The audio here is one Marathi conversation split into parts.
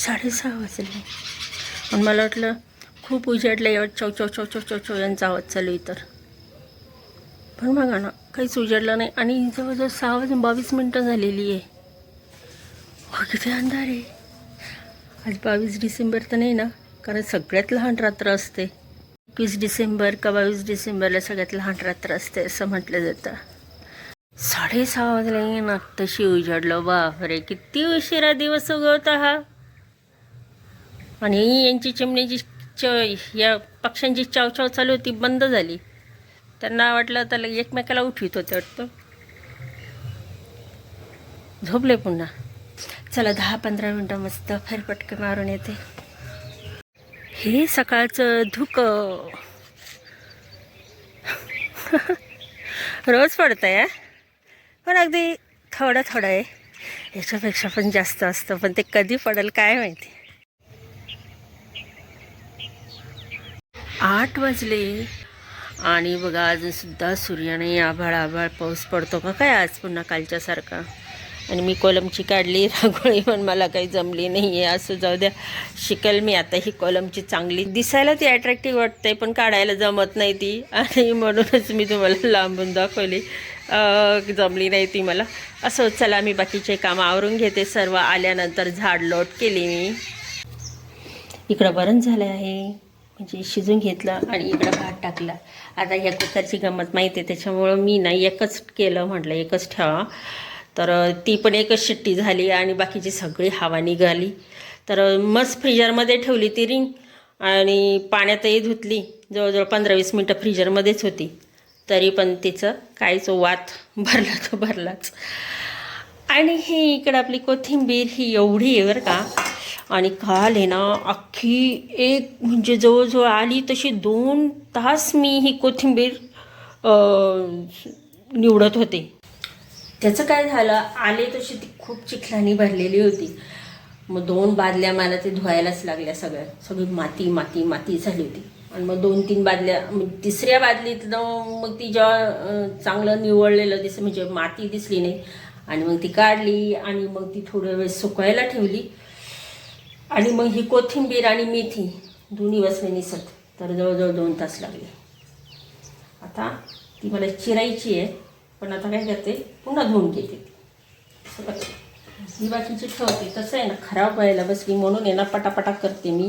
साडेसहा वाजले. पण मला वाटलं खूप उजाडलं यावर चौ चौ चौ चौ चौ चौ यांचा आवाज चालू आहे तर. पण बघा ना काहीच उजाडलं नाही. आणि जवळजवळ सहा वाजून बावीस मिनटं झालेली आहे. हो किती अंधार आहे. आज बावीस डिसेंबर तर नाही ना कारण सगळ्यात लहान रात्र असते. एकवीस डिसेंबर का बावीस डिसेंबरला सगळ्यात लहान रात्र असते असं म्हटलं जातं. साडेसहा वाजले ना तशी उजाडलं. बापरे किती उशिरा दिवस उगवता हा. आणि यांची चिमणीची च या पक्ष्यांची चावचाव चालू होती बंद झाली. त्यांना वाटलं त्याला एकमेकाला उठवीत होते वाटतं. झोपले पुन्हा. चला दहा पंधरा मिनटं मस्त फेरपटके मारून येते. हे सकाळचं धुकं रोज पडतं आहे पण अगदी थोडं थोडं आहे. याच्यापेक्षा पण जास्त असतं पण ते कधी पडेल काय माहिती. आठ वाजले. आणि बघा अजूनसुद्धा सूर्याने आभाळ आभाळ पाऊस पडतो का? काय आज पुन्हा कालच्यासारखा? आणि मी कोलमची काढली रांगोळी पण मला काही जमली नाही आहे असं जाऊ द्या शिकेल मी आता ही कोलमची चांगली. दिसायला ती अट्रॅक्टिव्ह वाटते पण काढायला जमत नाही ती. आणि म्हणूनच मी तुम्हाला लांबून दाखवली. जमली नाही ती मला. असं चला मी बाकीचे कामं आवरून घेते. सर्व आल्यानंतर झाड लोट केली मी. इकडं बरंच झालं आहे म्हणजे शिजून घेतलं आणि इकडं भात टाकला. आता या कुकरची गंमत माहिती आहे त्याच्यामुळं मी ना एकच केलं म्हटलं एकच ठेवा. तर ती पण एकच शिट्टी झाली आणि बाकीची सगळी हवा निघाली. तर मस्त फ्रीजरमध्ये ठेवली ती रिंग आणि पाण्यातही धुतली. जवळजवळ पंधरा वीस मिनटं फ्रीजरमध्येच होती. तरी पण तिचं काहीच वात भरला तो भरलाच. आणि ही इकडं आपली कोथिंबीर ही एवढी आहे बरं का आणि काल आहे ना अख्खी एक म्हणजे जवळजवळ आली तशी दोन तास मी ही कोथिंबीर निवडत होते. त्याचं काय झालं आले तशी ती खूप चिखलानी भरलेली होती. मग दोन बादल्या मला ते धुवायलाच लागल्या सगळ्या. सगळी माती माती माती झाली होती. आणि मग दोन तीन बादल्या मग तिसऱ्या बादलीतनं मग ती जेव्हा चांगलं निवळलेलं दिसलं म्हणजे माती दिसली नाही. आणि मग ती काढली आणि मग ती थोडं वेळ सुकवायला ठेवली. आणि मग ही कोथिंबीर आणि मेथी दोन्ही बसले निसत. तर जवळजवळ दोन तास लागले. आता ती मला चिरायची आहे पण आता काय करते पुन्हा धुवून घेते. ती असं ही बाकीची ठेवते. तसं आहे ना खराब व्हायला बसली म्हणून आहे ना पटापटा करते मी.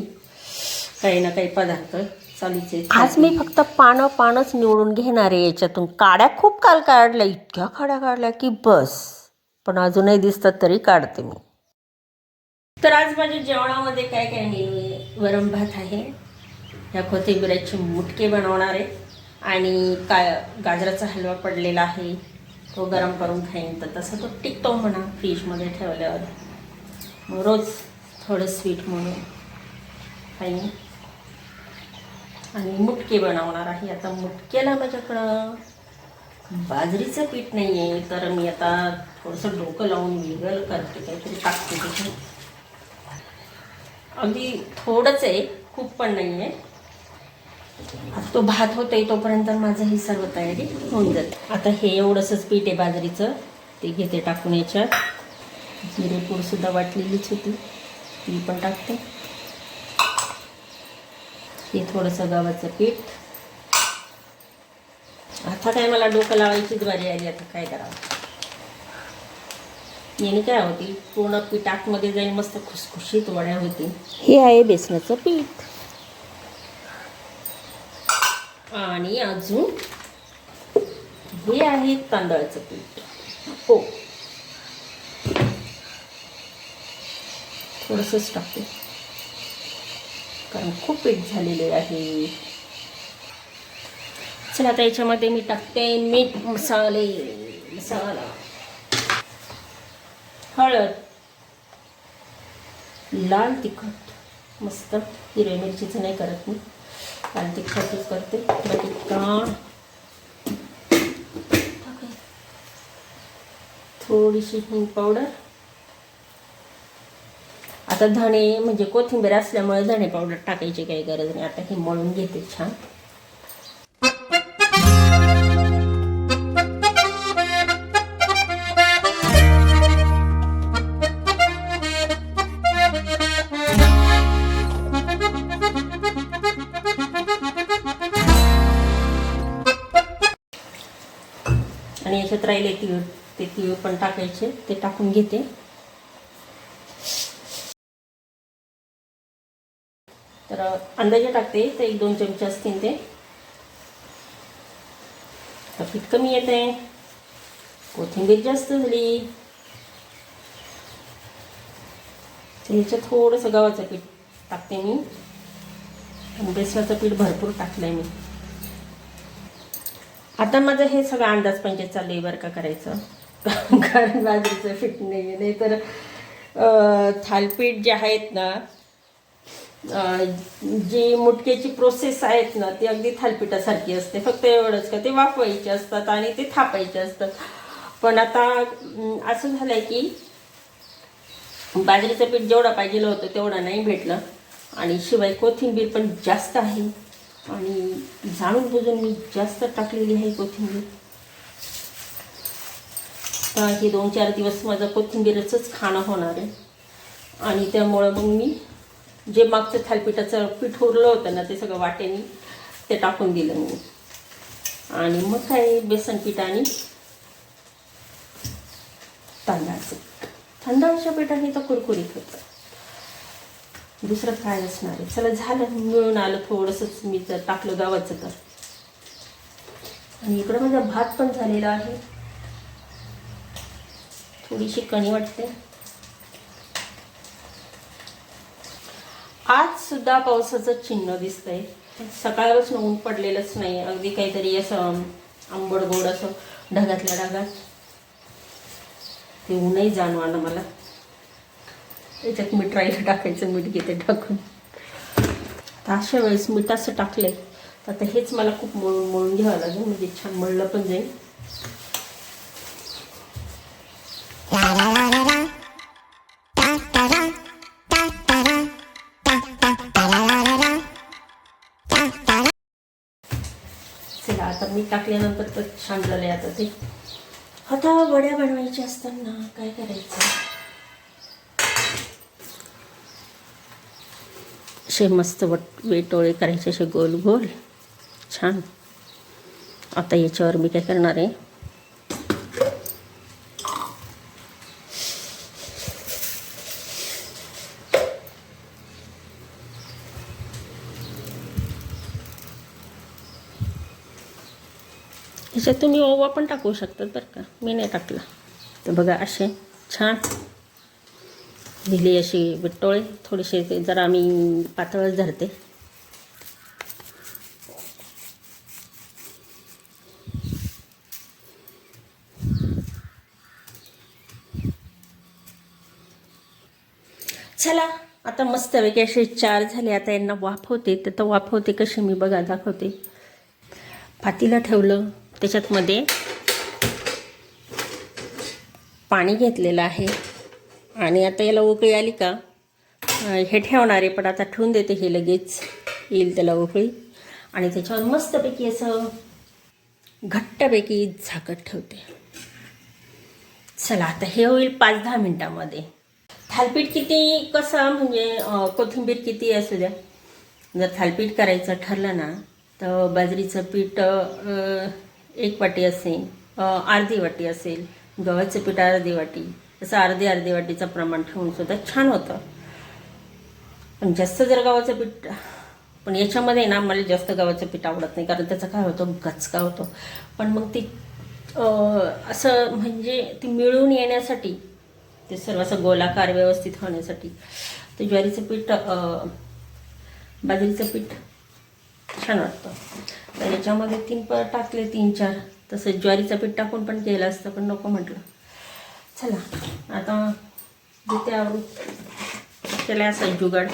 काही ना काही पदार्थ चालूच आहे. आज मी फक्त पानं पानच निवडून घेणार आहे याच्यातून. काड्या खूप काल काढल्या इतक्या काड्या काढल्या की बस. पण अजूनही दिसतात तरी काढते मी. तर आज माझ्या जेवणामध्ये काय काय आहे वरण भात आहे. ह्या कोथिंबिराचे मुटके बनवणार आहे. आणि काय गाजराचा हलवा पडलेला आहे. तो गरम करून खाईन. तर तसा तो टिकतो म्हणा फ्रीजमध्ये ठेवल्यावर. मग रोज थोडं स्वीट म्हणून खाईन. आणि मुटके बनवणार आहे. आता मुटक्याला माझ्याकडं बाजरीचं पीठ नाही आहे तर मी आता थोडंसं डोकं लावून वेगळं करते. काहीतरी टाकते तिथे अगदी थोडंच आहे खूप पण नाही आहे तो भात होतोय तोपर्यंत माझं ही सर्व तयारी होऊन जाते. आता हे एवढंसंच पीठ आहे बाजरीचं ते घेते टाकून याच्यात. जिरेपूडसुद्धा वाटलेलीच होती ती पण टाकते. हे थोडंसं गव्हाचं पीठ. आता काय मला डोकं लावायचीच बारी आली आता काय करावं? याने काय होती? पूर्ण पीठ आतमध्ये जाईल मस्त खुसखुशीत वड्या होती हे आहे बेसनाचं पीठ. आणि अजून हे आहे तांदळाचं पीठ. हो. थोडंसंच टाकते कारण खूप पीठ झालेले आहे. चला आता याच्यामध्ये मी टाकते मीठ मसाले मसाला. हळद लाल तिखट मस्त हिरव्या मिरचीचं नाही करत मी. लाल तिखटच करते. बाकी का थोडीशी हिंग पावडर आता धणे म्हणजे कोथिंबीर असल्यामुळे धणे पावडर टाकायची काही गरज नाही. आता हे मळून घेते छान. पण टाकायचे ते टाकून घेते. तर अंदाजे टाकते तर एक दोन चमचे असतील ते. पीठ कमी येत. आहे कोथिंबीर जास्त झाली. तर थोडंसं गव्हाचं पीठ टाकते मी. आणि बेसनाचं पीठ भरपूर टाकलं आहे मी. आता माझं हे सगळं अंदाज पंचायत चालू आहे बरं का करायचं. कारण बाजरीचं पीठ नाही आहे नाही तर थालपीठ जे आहेत ना जी मुटक्याची प्रोसेस आहेत ना ती अगदी थालपीठासारखी असते. फक्त एवढंच का ते वाफवायचे असतात आणि ते थापायचे असतात. पण आता असं झालं आहे की बाजरीचं पीठ जेवढा पाहिजे होतं तेवढा नाही भेटलं. आणि शिवाय कोथिंबीर पण जास्त आहे. आणि जाणून बुजून मी जास्त टाकलेली आहे कोथिंबीर. कारण हे दोन चार दिवस माझं कोथिंबीरचंच खाणं होणार आहे. आणि त्यामुळं मग मी जे मागचं थालपिठाचं पीठ उरलं होतं ना ते सगळं वाटेने ते टाकून दिलं मी. आणि मग काय बेसन पीठ आणि तांदळाचं तांदळाच्या पिठाने तर कुरकुरीत होतं. दुसरं काय असणार आहे? चला झालं. मिळून आलं थोडंसंच. मी जर टाकलं गावाचं तर. आणि इकडं माझा भात पण झालेला आहे. थोडीशी कणी वाटते. आज सुद्धा पावसाचं चिन्ह दिसतंय. सकाळपासून ऊन पडलेलंच नाही. अगदी काहीतरी असं आंबड गोड असं ढगातल्या ढगात. ते ऊनही जाणवलं मला. त्याच्यात मीठ राहिलं टाकायचं मीठ घेते टाकून. तर अशा वेळेस मीठ असं टाकलंय. तर आता हेच मला खूप मळून मळून घ्यावं लागेल. म्हणजे छान मळलं पण जाईल. आता मीठ टाकल्यानंतर तर छान झालंय आता ते. आता वड्या बनवायच्या असताना काय करायचं? असे मस्त वट वेटोळे करायचे असे गोल गोल छान. आता याच्यावर मी काय करणार आहे? ह्याच्यात तुम्ही ओवा पण टाकू शकतात बरं का. मी नाही टाकला. तर बघा असे छान दिली अशी विट्टोळे थोडेसे ते जरा आम्ही पातळच धरते. चला आता मस्तपैकी असे चार झाले. आता यांना वाफवते तर तर वाफवते कशी मी बघा दाखवते. पातीला ठेवलं. त्याच्यात मध्ये पाणी घेतलेलं आहे. आणि आता याला उकळी आली का? हे ठेवणार आहे पण आता ठेवून देते हे लगेच. येईल त्याला उकळी. आणि त्याच्यावर मस्तपैकी असं घट्टपैकी झाकत ठेवते. चला आता हे होईल पाच दहा मिनटामध्ये. थालपीठ किती कसं म्हणजे कोथिंबीर किती असू द्या. जर थालपीठ करायचं ठरलं ना तर बाजरीचं पीठ एक वाटी असेल अर्धी वाटी असेल गव्हाचं पीठ अर्धी वाटी असं अर्धी अर्धी वाटीचं प्रमाण ठेवून सुद्धा छान होतं. पण जास्त जर गव्हाचं पीठ पण याच्यामध्ये ना मला जास्त गव्हाचं पीठ आवडत नाही कारण त्याचा काय होतो गचका होतो. पण मग ती असं म्हणजे ती मिळून येण्यासाठी ते सर्व असं गोलाकार व्यवस्थित होण्यासाठी ते ज्वारीचं पीठ बाजरीचं पीठ छान वाटतं. तर याच्यामध्ये तीन प टाकले तीन चार. तसं ज्वारीचं पीठ टाकून पण केलं असतं पण नको म्हटलं. चला आता देते आवरून. केलं असं जुगाड.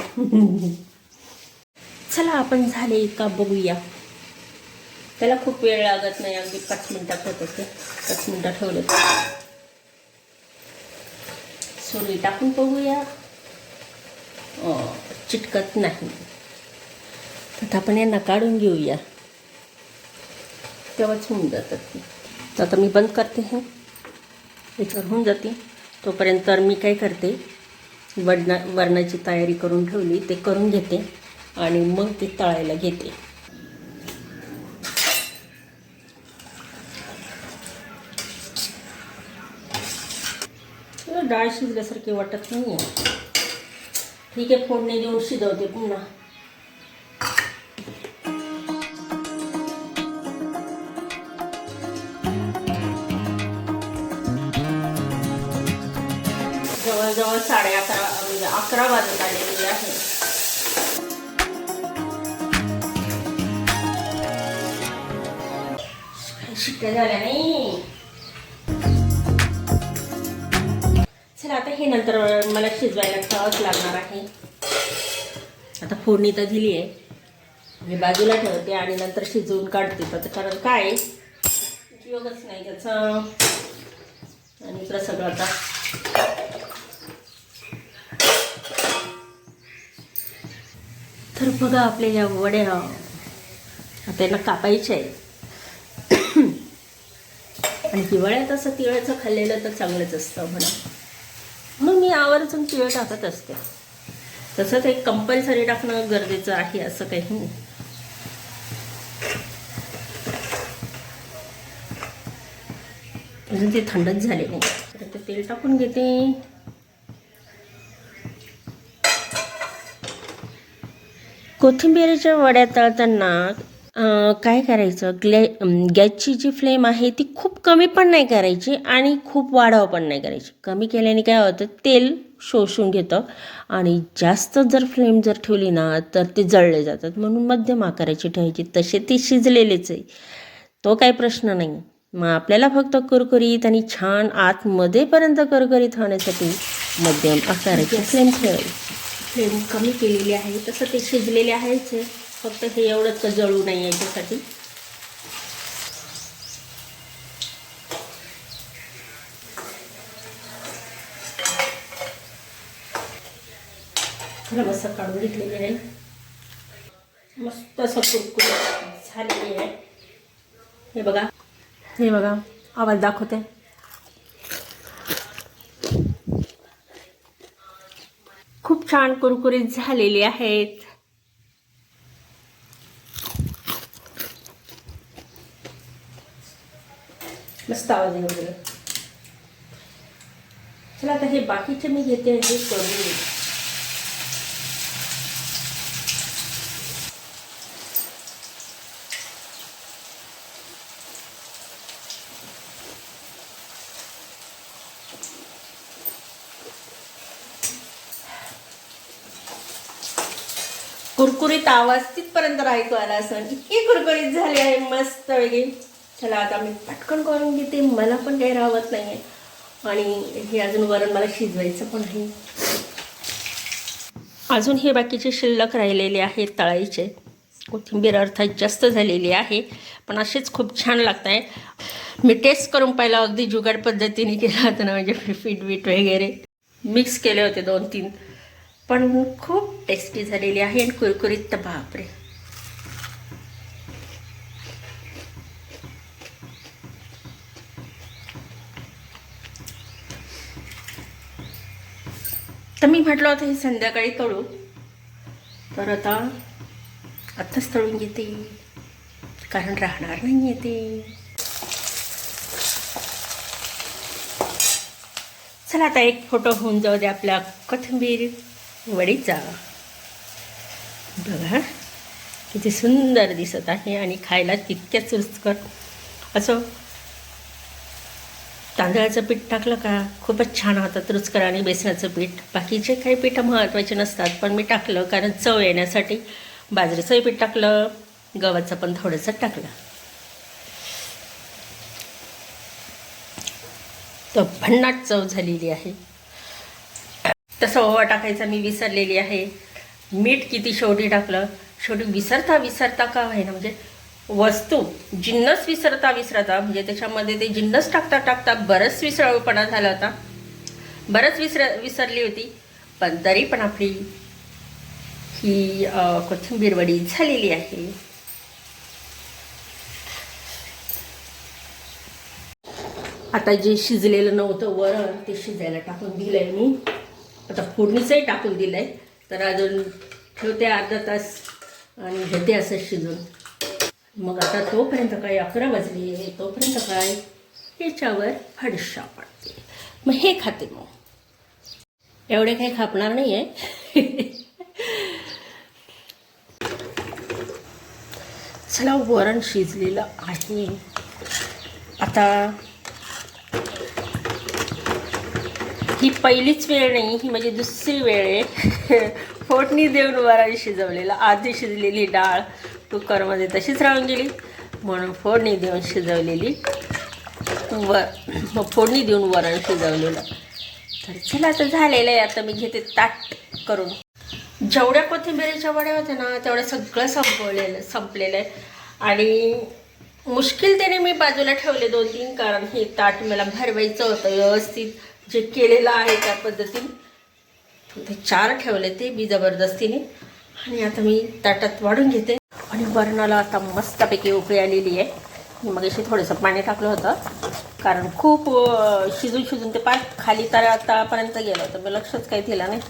चला आपण झाले का बघूया. त्याला खूप वेळ लागत नाही अगदी पाच मिनटात होत असते पाच मिनटं ठेवले सुरी टाकून बघूया. चिटकत नाही. तर आपण यांना काढून घेऊया. तेव्हाच होऊन जातात. तर आता मी बंद करते हे. याच्यावर होऊन जाते. तोपर्यंत मी काय करते? वडना वरणाची तयारी करून ठेवली ते करून घेते आणि मग ते तळायला घेते. डाळ शिजल्यासारखी वाटत नाही आहे ठीक आहे फोडणी देऊन शिजवते पुन्हा. अकरा वाजत आलेली आहे. शिट्ट्या झाल्या नाही. चला आता हे नंतर मला शिजवायला खावंच लागणार आहे. आता फोडणी तर दिली आहे. मी बाजूला ठेवते आणि नंतर शिजवून काढते. त्याचं कारण काय उपयोगच नाही त्याचा. आणि प्रसंग सगळं आता. तर बघा आपल्या या वड्या आता याला कापायच्या आणि हिवाळ्यात असं तिळाचं खाल्लेलं तर चांगलंच असतं म्हणा. म्हणून मी आवर्जून तिळ टाकत असते. तसंच एक कंपल्सरी टाकणं गरजेचं आहे असं काही नाही. अजून ते थंडच झाले नाही. तर ते तेल टाकून घेते. कोथिंबिरीच्या वड्या तळताना काय करायचं? ग्लॅ गॅसची जी फ्लेम आहे ती खूप कमी पण नाही करायची आणि खूप वाढव पण नाही करायची. कमी केल्याने काय होतं? तेल शोषून घेतं आणि जास्त जर फ्लेम जर ठेवली ना तर ते जळले जातात. म्हणून मध्यम आकाराची ठेवायची. तसे ते शिजलेलेच आहे. तो काही प्रश्न नाही. मग आपल्याला फक्त कुरकुरीत आणि छान आतमध्येपर्यंत कुरकुरीत होण्यासाठी मध्यम आकाराची फ्लेम ठेवायची. फ्लेम कमी केलेली आहे, तसं ते शिजलेले आहेच आहे फक्त हे एवढंच का जळू नाही याच्यासाठी. मस्त असं कुरकुरीत बघा, आवाज़ दाखवते. खूप छान कुरकुरीत झालेली आहेत. मस्त आवाज वगैरे. चला आता हे बाकीचे मी घेते हे करून घेते. कुरकुरीत आवाज तिथपर्यंत ऐकू आला असं. इतकी कुरकुरीत झाली आहे मस्त वेगळी. चला आता मी पटकन करून घेते मला पण काही राहत नाही आहे आणि हे अजून वरण मला शिजवायचं पण आहे. अजून हे बाकीचे शिल्लक राहिलेले आहेत तळाईचे. कोथिंबीर अर्थात जास्त झालेली आहे पण असेच खूप छान लागत आहे मी टेस्ट करून पाहिलं अगदी जुगाड पद्धतीने केला होता ना म्हणजे पीठ बीट वगैरे. मिक्स केले होते दोन तीन पण खूप टेस्टी झालेली आहे आणि कुरकुरीत तर बापरे. तर मी म्हटलं होतं हे संध्याकाळी तळू. तर आता आत्ताच तळून घेते. कारण राहणार नाही येते चला आता एक फोटो होऊन जाऊ दे आपल्या कोथिंबीर. वडीचा. बघा किती सुंदर दिसत आहे आणि खायला तितक्या रुचकर असं. तांदळाचं पीठ टाकलं का? खूपच छान होतात रुचकर आणि बेसनाचं पीठ. बाकीचे काही पीठं महत्त्वाचे नसतात पण मी टाकलं कारण चव येण्यासाठी बाजरीचंही पीठ टाकलं गव्हाचं पण थोडंसं टाकलं. तर भन्नाट चव झालेली आहे. तसं ओवा टाकायचा मी विसरलेली आहे. मीठ किती शेवटी टाकलं? शेवटी विसरता विसरता का ना म्हणजे वस्तू जिन्नस विसरता विसरता म्हणजे त्याच्यामध्ये ते जिन्नस टाकता टाकता बरंच विसरळपणा झाला होता. बरंच विसर विसरली होती पण तरी पण आपली ही कोथिंबीरवडी कोथिंबीर वडी झालेली आहे. आता जे शिजलेलं नव्हतं वरण ते शिजायला टाकून दिलंय मी. आता फोडणीचंही टाकून दिलं आहे तर अजून ठेवते अर्धा तास आणि घेते असं शिजून. मग आता तोपर्यंत काय अकरा वाजली. आहे तोपर्यंत काय? याच्यावर फडशा पाडते. मग हे खाते मग. एवढे काही खापणार नाही आहे चला वरण शिजलेलं आहे. आता ही पहिलीच वेळ नाही ही म्हणजे दुसरी वेळ आहे. फोडणी देऊन वराने शिजवलेलं आधी शिजलेली डाळ कुकरमध्ये तशीच राहून गेली. म्हणून फोडणी देऊन शिजवलेली व मग फोडणी देऊन वरण शिजवलेलं. तर चला आता झालेलं आहे. आता मी घेते ताट करून. जेवढ्या कोथिंबिरीच्या वड्या होत्या ना तेवढं सगळं संपवलेलं संपलेलं आहे. आणि मुश्किल त्याने मी बाजूला ठेवले दोन तीन कारण हे ताट मला भरवायचं होतं व्यवस्थित. जे केलेलं आहे त्या पद्धतीने. ते चार ठेवले ते मी जबरदस्तीने. आणि आता मी ताटात वाढून घेते. आणि वरणाला आता मस्तपैकी उकळी आलेली आहे. मी मग अशी थोडंसं पाणी टाकलं होतं. कारण खूप शिजून शिजून ते पाय खाली तर आतापर्यंत गेलं होतं. मी लक्षच काही दिलं नाही.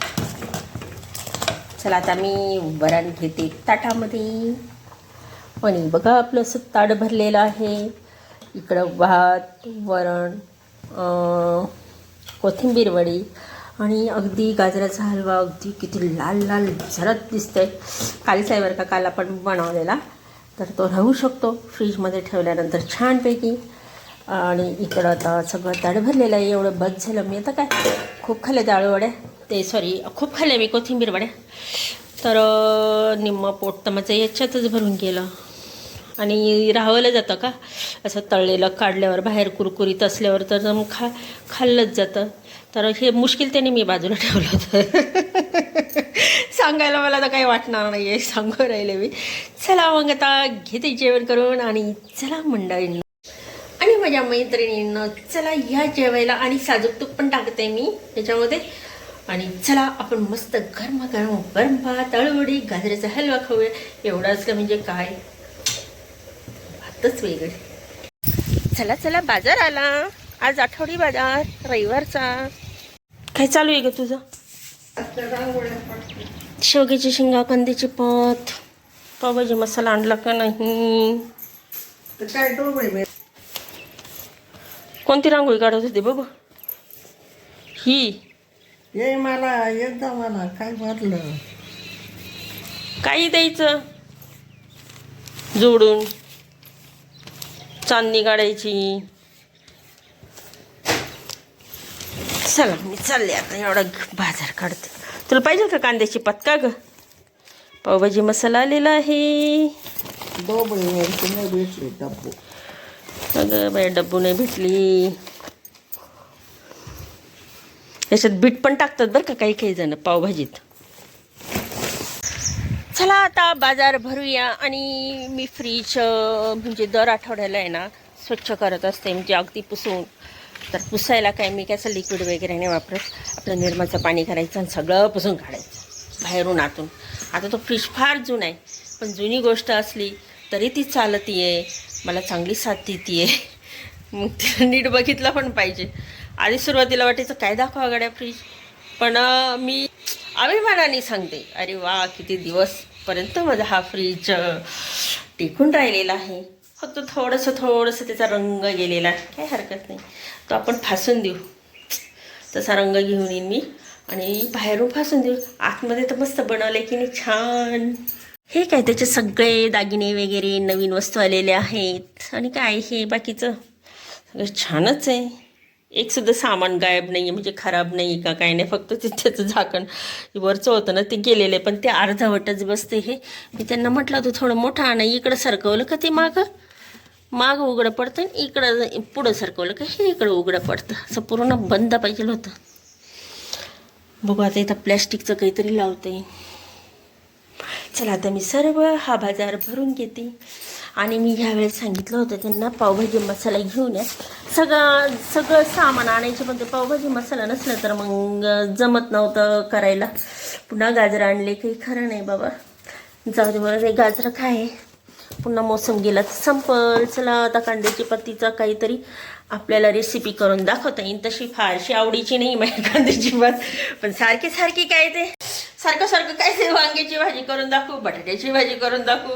चला आता मी वरण घेते ताटामध्ये. आणि बघा आपलं असं ताट भरलेलं आहे. इकडं भात वरण कोथिंबीर वडी आणि अगदी गाजराचा हलवा अगदी किती लाल लाल झरत दिसतंय. कालचा आहे बरं का काल आपण बनवलेला तर तो राहू शकतो. फ्रीजमध्ये ठेवल्यानंतर छानपैकी. आणि इकडं आता सगळं ताट भरलेलं आहे. एवढं बस झालं. मी आता काय? खूप खाल्ले डाळूवड्या ते सॉरी खूप खाल्ले मी कोथिंबीर वड्या तर अं, निम्म पोट तर माझं याच्यातच भरून गेलं. आणि राहावलं जातं का? असं तळलेलं काढल्यावर बाहेर कुरकुरीत असल्यावर तर खा खाल्लंच जातं. तर हे मुश्किल त्याने मी बाजूला ठेवलं होतं. सांगायला मला तर काही वाटणार नाही आहे सांगू राहिले मी. चला मग आता घेते जेवण करून आणि चला मंडळींना. आणि माझ्या मैत्रिणींना चला या जेवायला आणि साजूक तूप पण टाकते मी त्याच्यामध्ये. आणि चला आपण मस्त गरमागरम गरम भात तळवडी गाजराचा हलवा खाऊया. एवढं असलं म्हणजे काय? भातच वेगळे. चला चला बाजार आला. आज आठवडी बाजार रविवारचा. काय चालू आहे ग तुझं? शेवग्याची शेंगा कांद्याची पत पावभाजी मसाला आणला का नाही? काय डोबळे बे कोणती रांगोळी काढत होती बघू? ही. ये मला एकदा मला काय भरलं? काही द्यायचं? जोडून. चांदणी काढायची. चला मी चालले आता एवढा बाजार काढते. तुला पाहिजे का कांद्याची पत का ग? पावभाजी मसाला आलेला आहे. अगं बाई डब्बू नाही भेटली. याच्यात बीट पण टाकतात बरं का काही काही जण पावभाजीत. चला आता बाजार भरूया आणि मी फ्रीज म्हणजे दर आठवड्याला आहे ना स्वच्छ करत असते. म्हणजे अगदी पुसून. तर पुसायला काय मी कसं लिक्विड वगैरे नाही वापरत. आपलं निर्माचं पाणी करायचं आणि सगळं पुसून काढायचं. बाहेरून आतून. आता तो फ्रीज फार जुना आहे. पण जुनी गोष्ट असली तरी ती चालत आहे मला चांगली साथ देते आहे मग ते नीट बघितलं पण पाहिजे. आधी सुरुवातीला वाटायचं काय दाखवा गाड्या फ्रीज पण मी अभिमानाने सांगते अरे वा किती दिवसपर्यंत माझा हा फ्रीज टिकून राहिलेला आहे. फक्त थोडंसं थोडंसं त्याचा रंग गेलेला आहे काही हरकत नाही. तो आपण फासून देऊ. तसा रंग घेऊन येईन मी आणि बाहेरून फासून देऊ. आतमध्ये तर मस्त बनवलं की नाही छान. हे काय त्याचे सगळे दागिने वगैरे नवीन वस्तू आलेले आहेत आणि काय हे बाकीचं? सगळं छानच आहे. एक सुद्धा सामान गायब नाही आहे म्हणजे खराब नाही आहे का? काय नाही फक्त ते त्याचं झाकण वरचं होतं ना ते गेलेलं. आहे पण ते अर्धावटच बसते हे. मी त्यांना म्हटलं होतं थोडं मोठं आणा इकडं सरकवलं का ते मागं? मागं उघडं पडतं आणि इकडं पुढं सरकवलं का हे इकडं उघडं पडतं. असं पूर्ण बंद पाहिजे होतं. बघू आता इथं प्लॅस्टिकचं काहीतरी लावते. चला आता मी सर्व हा बाजार भरून घेते. आणि मी ह्यावेळेस सांगितलं होतं त्यांना पावभाजी मसाला घेऊन या. सगळं सगळं सामान आणायचे पण ते पावभाजी मसाला नसला तर मग जमत नव्हतं करायला. पुन्हा गाजरं आणले काही खरं नाही बाबा. जाऊ दे बरं ते गाजरं काय पुन्हा मोसम गेला संपल. चला आता कांद्याची पत्तीचा काहीतरी आपल्याला रेसिपी करून दाखवता येईल. तशी फारशी आवडीची नाही माझ्या कांद्याची भात. पण सारखी सारखी काय ते? सारखं सारखं काय ते वांग्याची भाजी करून दाखवू बटाट्याची भाजी करून दाखवू.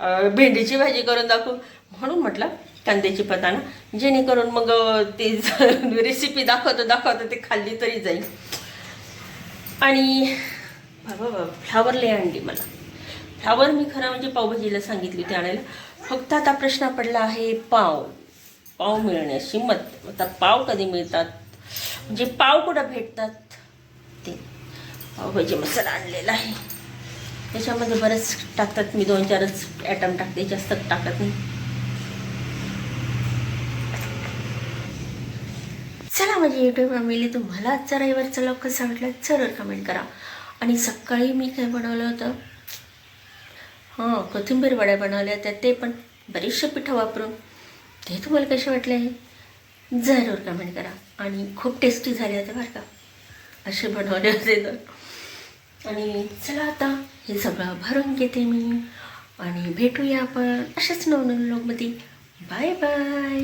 भेंडीची भाजी करून दाखवू म्हणून म्हटलं कांद्याची पताना जेणेकरून मग ते रेसिपी दाखवतो दाखवतं ते खाल्ली तरी जाईल. आणि बाबा बाबा फ्लावर लय आणली मला. फ्लावर मी खरं म्हणजे पावभाजीला सांगितली होती आणायला. फक्त आता प्रश्न पडला आहे पाव. पाव मिळण्याची मत. आता पाव कधी मिळतात? म्हणजे पाव कुठं भेटतात? ते पावभाजी मसाला आणलेला आहे. त्याच्यामध्ये बरेच टाकतात मी दोन चारच ॲटम टाकते जास्त टाकत नाही. चला माझी युट्यूब फॅमिली तुम्हाला आजचा रविवारचा लॉक कसा वाटला जरूर कमेंट करा. आणि सकाळी मी काय बनवलं होतं? हां कोथिंबीर वड्या बनवल्या होत्या ते पण बरेचसे पिठं वापरून. ते तुम्हाला कसे वाटले जरूर कमेंट करा. आणि खूप टेस्टी झाले होते बरं का. असे बनवले होते तर. आणि चला आता हे सगळं भरून घेते मी. आणि भेटूया आपण अशाच नवनवीन लोकमध्ये बाय बाय